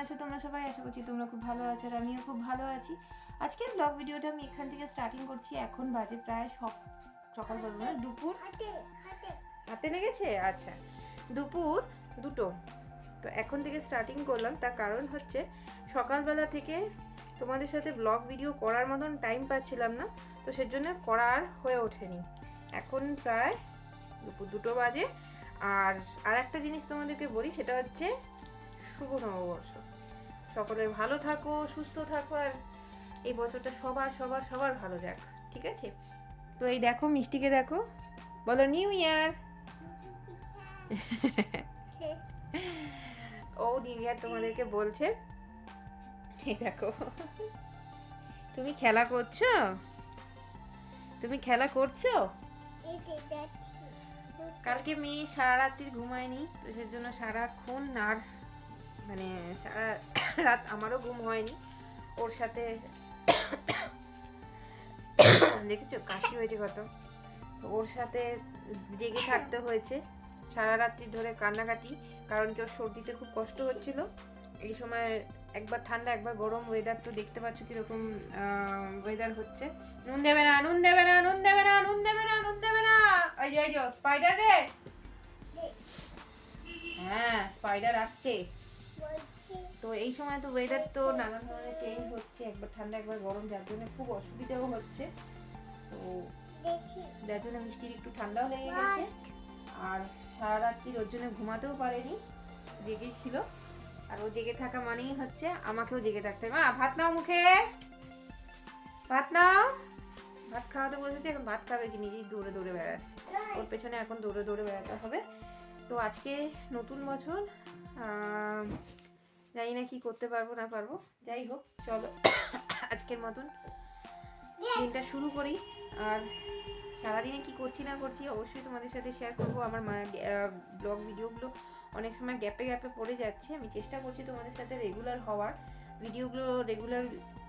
আছো তোমরা সবাই? আশা করছি তোমরা খুব ভালো আছো আর আমিও খুব ভালো আছি। আজকে ব্লগ ভিডিওটা আমি এখান থেকে স্টার্টিং করছি। এখন বাজে প্রায় সব সকালবেলা মানে দুপুর? হাতে লেগেছে? আচ্ছা দুপুর দুটো। তো এখন থেকে স্টার্টিং করলাম। তার কারণ হচ্ছে সকালবেলা থেকে তোমাদের সাথে ব্লগ ভিডিও করার মতন টাইম পাচ্ছিলাম না। তো সেজন্য করার হয়ে ওঠেনি। এখন প্রায় দুপুর দুটো বাজে। আর আর একটা জিনিস তোমাদেরকে বলি সেটা হচ্ছে শুভ নববর্ষ। সকলের ভালো থাকো, সুস্থ থাকো, আর এই বছরটা সবার সবার সবার ভালো যাক, ঠিক আছে? তো এই দেখো, মিষ্টিকে দেখো, বলো নিউ ইয়ার। ও নিউ ইয়ার তোমাদেরকে বলছে। এই দেখো, তুমি খেলা করছ? তুমি খেলা করছ? কালকে মেয়ে সারা রাত্রি ঘুমায়নি, তো সেজন্য সারাক্ষণ নার মানে সারা রাত আমারও ঘুম হয়নি। ওর সাথে দেখেছ? কাশি হয়েছে কত। ওর সাথে জেগে থাকতে হয়েছে। সারা রাত্রি ধরে কান্নাকাটি, কারণ কি ওর সর্দিতে খুব কষ্ট হচ্ছিল। এই সময় একবার ঠান্ডা, একবার গরম ওয়েদার তো দেখতে পাচ্ছ কীরকম ওয়েদার হচ্ছে। নুন দেবে না, নুন দেবে না, নুন দেবে না, নুন দেবে না, নুন দেবে না। ওই যে ওই যে স্পাইডার রে। হ্যাঁ স্পাইডার আসছে। তো এই সময় তো ওয়েদার তো নানান ধরনের চেঞ্জ হচ্ছে একবার ঠান্ডা একবার গরম যার জন্য খুব অসুবিধাও হচ্ছে। তো যার জন্য মিষ্টির একটু ঠান্ডাও লেগে গেছে। আর সারা রাত্রি ওর জন্য ঘুমাতেও পারেনি জেগে ছিল। আর ও জেগে থাকা মানেই হচ্ছে আমাকেও জেগে থাকতে হবে। মা ভাত নাও মুখে। ভাত নাও। ভাত খাওয়াতে বসেছে এখন ভাত খাবে কি? নিজেই দৌড়ে দৌড়ে বেড়াচ্ছে। ওর পেছনে এখন দৌড়ে দৌড়ে বেড়াতে হবে। তো আজকে নতুন বছর জানি না কি করতে পারব, না পারব। যাই হোক, চলো। আজকের মতন দিনটা শুরু করি। আর সারাদিনে কি করছি, না করছি, অবশ্যই তোমাদের সাথে শেয়ার করব। আমার মা ব্লগ ভিডিওগুলো অনেক সময় গ্যাপে গ্যাপে পড়ে যাচ্ছে। আমি চেষ্টা করছি তোমাদের সাথে রেগুলার হওয়ার। ভিডিওগুলো রেগুলার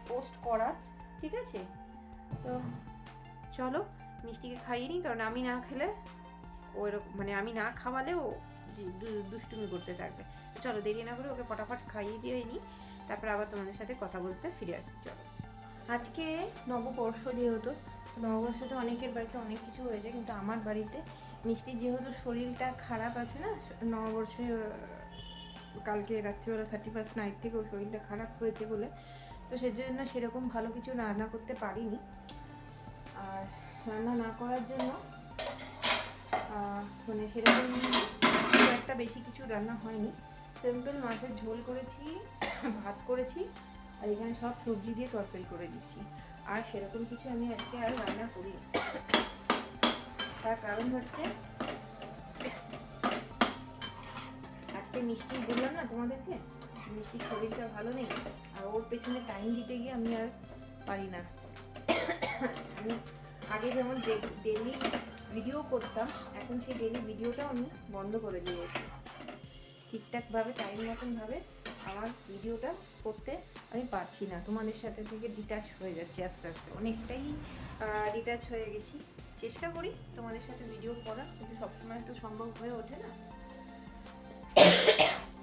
পোস্ট করার, ঠিক আছে? তো চলো, মিষ্টিকে খাইয়ে নিই, কারণ আমি না খেলে ও এরকম মানে আমি না খাওয়ালে ও দুষ্টুমি করতে থাকবে। চলো দেরি না করে ওকে ফটাফট খাইয়ে দিয়ে নিই তারপর আবার তোমাদের সাথে কথা বলতে ফিরে আসছি, চলো। আজকে নববর্ষ যেহেতু নববর্ষে তো অনেকের বাড়িতে অনেক কিছু হয়েছে কিন্তু আমার বাড়িতে মিষ্টির যেহেতু শরীরটা খারাপ আছে না, নববর্ষে কালকে রাত্রিবেলা থার্টি ফার্স্ট নাইট থেকে শরীরটা খারাপ হয়েছে বলে, তো সেজন্য সেরকম ভালো কিছু রান্না করতে পারিনি। আর রান্না না করার জন্য মানে সেরকম খুব একটা বেশি কিছু রান্না হয়নি। সিম্পল মাছের ঝোল করেছি, ভাত করেছি, আর এখানে সব সবজি দিয়ে তরকারি করে দিচ্ছি। আর সেরকম কিছু আমি আজকে আর রান্না করি তার কারণ হচ্ছে, আজকে মিষ্টি বললাম না তোমাদেরকে? মিষ্টির শরীরটা ভালো নেই, আর ওর পেছনে টাইম দিতে গিয়ে আমি আর পারি না। আমি আগে যেমন ডেলি ভিডিও করতাম, এখন সেই ডেলি ভিডিওটাও আমি বন্ধ করে দিয়েছি। ঠিকঠাকভাবে টাইম মতনভাবে আমার ভিডিওটা করতে আমি পারছি না। তোমাদের সাথে থেকে ডিটাচ হয়ে যাচ্ছে আস্তে আস্তে। অনেকটাই ডিটাচ হয়ে গেছি। চেষ্টা করি তোমাদের সাথে ভিডিও করার, কিন্তু সবসময় তো সম্ভব হয়ে ওঠে না।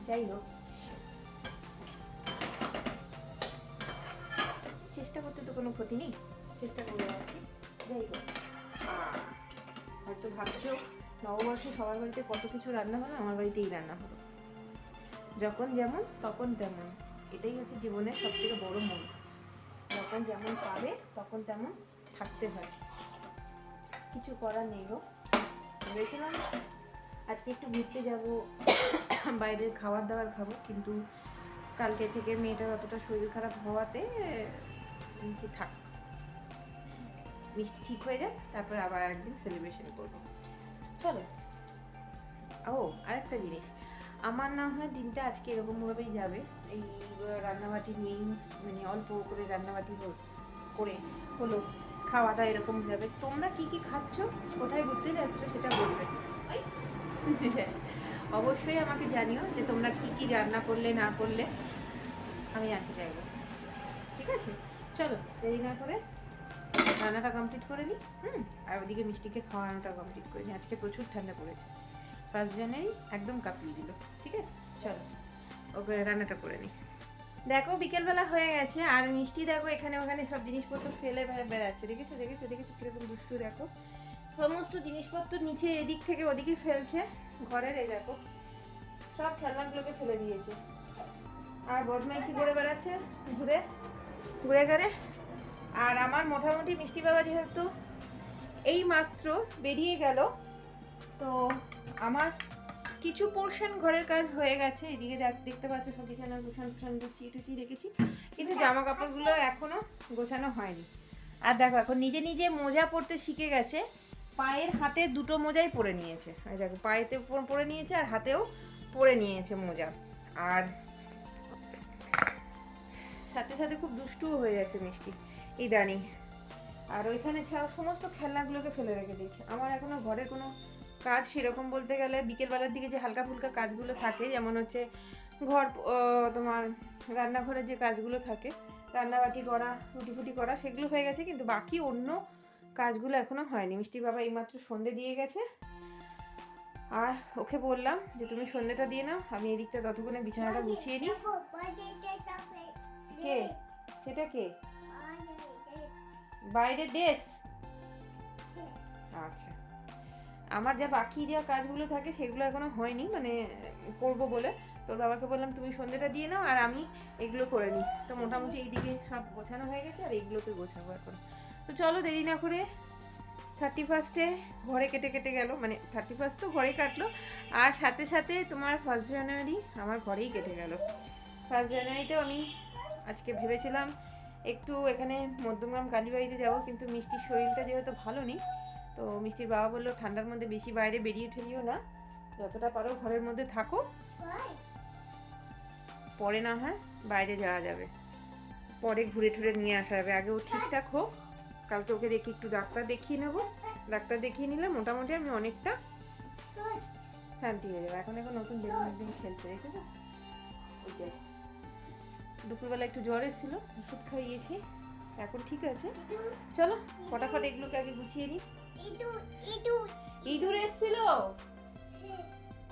যাই হোক। চেষ্টা করতে তো কোনো ক্ষতি নেই। চেষ্টা করে যাচ্ছি। যাই হোক। হয়তো ভাবছ, নববর্ষে সবার বাড়িতে কত কিছু রান্না হলো? আমার বাড়িতেই রান্না হলো। যখন যেমন, তখন তেমন। এটাই হচ্ছে জীবনের সবথেকে বড় মূল। যখন যেমন পাবে, তখন তেমন থাকতে হয়। কিছু করার নেই গো। ভেবেছিলাম আজকে একটু ঘুরতে যাব, বাইরের খাবার দাবার খাব, কিন্তু কালকে থেকে মেয়েটার অতটা শরীর খারাপ হওয়াতে থাক। মিষ্টি ঠিক হয়ে যাক তারপর আবার একদিন সেলিব্রেশন করব। চলো। ও, আরেকটা জিনিস। আমার না হয় দিনটা আজকে এরকমভাবেই যাবে। এই রান্নাবাটি নিয়েই মানে অল্প করে রান্নাবাটি করে হলো, খাওয়াটা এরকম যাবে। তোমরা কি কি খাচ্ছ? কোথায় ঘুরতে যাচ্ছ? সেটা বলবে। অবশ্যই আমাকে জানিও যে তোমরা কি কি রান্না করলে, না করলে। আমি জানতে চাইব। ঠিক আছে? চলো, দেরি না করে। রান্নাটা কমপ্লিট করে নিই হুম? আর ওদিকে মিষ্টিকে খাওয়ানোটা কমপ্লিট করে নিই আজকে প্রচুর ঠান্ডা পড়েছে। ফার্স্ট জানুয়ারি একদম কাঁপিয়ে দিল, ঠিক আছে? চলো, ওকে রান্নাটা করে নিই দেখো, বিকেলবেলা হয়ে গেছে, আর মিষ্টি দেখো, এখানে ওখানে সব জিনিসপত্র ফেলে বেড়াচ্ছে। দেখেছ দেখেছ দেখেছ কীরকম দুষ্টু, দেখো। সমস্ত জিনিসপত্র নিচে এদিক থেকে ওদিকে ফেলছে, ঘরের এই দেখো, সব খেলনাগুলোকে ফেলে দিয়েছে। আর বদমাইশি করে বেড়াচ্ছে, ঘুরে ঘুরে ঘুরে। আর আমার মোটামুটি মিষ্টি বাবা যেহেতু এই মাত্র বেরিয়ে গেল, তো আমার কিছু পোর্শন ঘরের কাজ হয়ে গেছে। এদিকে দেখ- দেখতে পাচ্ছ সব বিছানা, গুছান, টুছান গুছিয়ে টুচিয়ে রেখেছি। কিন্তু জামা কাপড়গুলো এখনও গোছানো হয়নি। আর দেখো, এখন নিজে নিজে মোজা পরতে শিখে গেছে। পায়ের হাতে দুটো মোজাই পরে নিয়েছে। দেখো, পায়েতে পরে নিয়েছে আর হাতেও পরে নিয়েছে মোজা। আর সাথে সাথে খুব দুষ্টুও হয়ে যাচ্ছে মিষ্টি। ইদানিং। আর ওইখানে ছাড়াও সমস্ত খেলনাগুলোকে ফেলে রেখে দিয়েছে। আমার এখনও ঘরে কোনো কাজ সেরকম বলতে গেলে বিকেলবেলার দিকে যে হালকা ফুলকা কাজগুলো থাকে যেমন হচ্ছে ঘর তোমার রান্নাঘরের যে কাজগুলো থাকে রান্নাবাটি করা রুটি ফুটি করা সেগুলো হয়ে গেছে কিন্তু বাকি অন্য কাজগুলো এখনও হয়নি। মিষ্টি বাবা এইমাত্র সন্ধে দিয়ে গেছে। আর ওকে বললাম যে তুমি সন্ধেটা দিয়ে নাও আমি এদিকটা ততক্ষণে বিছানাটা গুছিয়ে নিই। কে? সেটা কে? বাইরের ড্রেস আচ্ছা। আমার যা বাকি যা কাজগুলো থাকে সেগুলো এখনও হয়নি মানে করব বলে। তোর বাবাকে বললাম, তুমি সন্ধ্যেটা দিয়ে নাও আর আমি এগুলো করে নিই। তো মোটামুটি এইদিকে সব গোছানো হয়ে গেছে আর এইগুলোকে গোছাবো এখন। তো চলো দেরি না করে থার্টি ফার্স্টে ঘরে কেটে কেটে গেল মানে থার্টি ফার্স্ট তো ঘরেই কাটলো। আর সাথে সাথে তোমার ফার্স্ট জানুয়ারি আমার ঘরেই কেটে গেল। ফার্স্ট জানুয়ারিতেও আমি আজকে ভেবেছিলাম একটু এখানে মধ্যমগ্রাম কালীবাড়িতে যাব কিন্তু মিষ্টির শরীরটা যেহেতু ভালো নেই তো মিষ্টির বাবা বলল ঠান্ডার মধ্যে বেশি বাইরে বেরিয়ে ঠেলিও না যতটা পারো ঘরের মধ্যে থাকো। পরে না হয় বাইরে যাওয়া যাবে। পরে ঘুরে টুরে নিয়ে আসা যাবে। আগে ও ঠিকঠাক হোক কালকে ওকে দেখি একটু ডাক্তার দেখিয়ে নেব। ডাক্তার দেখিয়ে নিলে মোটামুটি আমি অনেকটা শান্তি হয়ে যাবে। এখন এখন নতুন বেলুন একদিন খেলছে দেখেছ? ওই দেখ। দুপুরবেলা একটু জ্বর এসেছিল ওষুধ খাইয়েছি। এখন ঠিক আছে। চলো ফটাফট এগুলোকে আগে গুছিয়ে নিই ইঁদুর এসেছিল?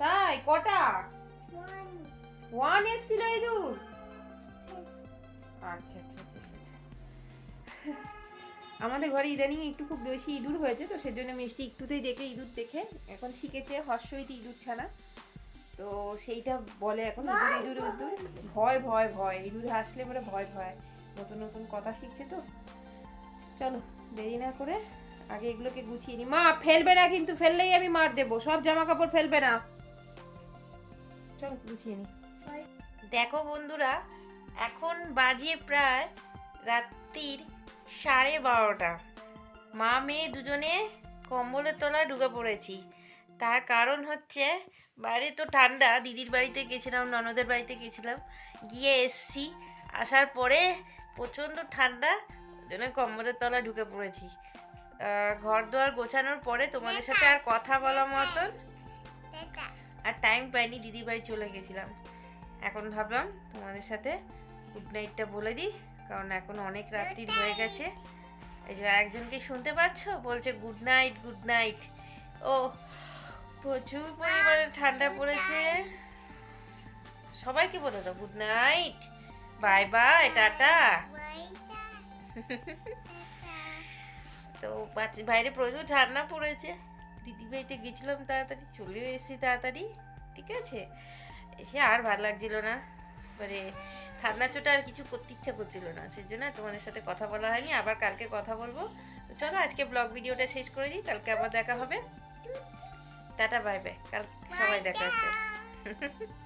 তাই কটা? ওয়ান এসেছিল ইঁদুর? আচ্ছা আচ্ছা আচ্ছা আচ্ছা, আচ্ছা। আমাদের ঘরে ইদানিং একটু খুব বেশি ইঁদুর হয়েছে তো সেজন্য মিষ্টি একটুতেই দেখে ইঁদুর দেখে। এখন শিখেছে হর্ষইতে ইঁদুর ছানা। তো সেইটা বলে এখন ইঁদুর ইঁদুর ইঁদুর। ভয় ভয় ভয়। ইঁদুর হাসলে বলে ভয় ভয়। নতুন নতুন কথা শিখছে তো। চলো, দেরি না করে আগে এগুলোকে গুছিয়ে নি। মা, ফেলবে না কিন্তু, ফেললেই আমি মার দেবো। সব জামা কাপড় ফেলবে না। চলো, গুছিয়ে নি। দেখো বন্ধুরা, এখন বাজে প্রায় রাত্রির সাড়ে বারোটা। মা, মেয়ে দুজনে কম্বলের তলায় ঢুকে পড়েছি। তার কারণ হচ্ছে বাইরে তো ঠান্ডা দিদির বাড়িতে গেছিলাম ননদের বাড়িতে গেছিলাম গিয়ে এসছি আসার পরে প্রচণ্ড ঠান্ডা ওই জন্য কম্বলের তলায় ঢুকে পড়েছি। ঘর দুয়ার গোছানোর পরে তোমাদের সাথে আর কথা বলা মতন আর টাইম পাইনি দিদির বাড়ি চলে গেছিলাম। এখন ভাবলাম তোমাদের সাথে গুড নাইটটা বলে দিই কারণ এখন অনেক রাত্রি হয়ে গেছে। এই যে একজনকে শুনতে পাচ্ছ? বলছে গুড নাইট গুড নাইট ও প্রচুর পরিমাণে ঠান্ডা পড়েছে। সবাইকে বলে দাও good night bye bye tata. তো বাইরে প্রচুর ঠান্ডা পড়েছে। দিদি বাড়িতে গেছিলাম তাড়াতাড়ি, চলে এসেছি তাড়াতাড়ি, ঠিক আছে? এসে আর ভালো লাগছিল না। মানে ঠান্ডা চোটা আর কিছু করতে ইচ্ছা করছিল না সেই জন্য তোমাদের সাথে কথা বলা হয়নি, আবার কালকে কথা বলব। তো চলো আজকে ব্লগ ভিডিওটা শেষ করে দিই, কালকে আবার দেখা হবে। Tata bye bye. কাল সবাই দেখা হচ্ছে।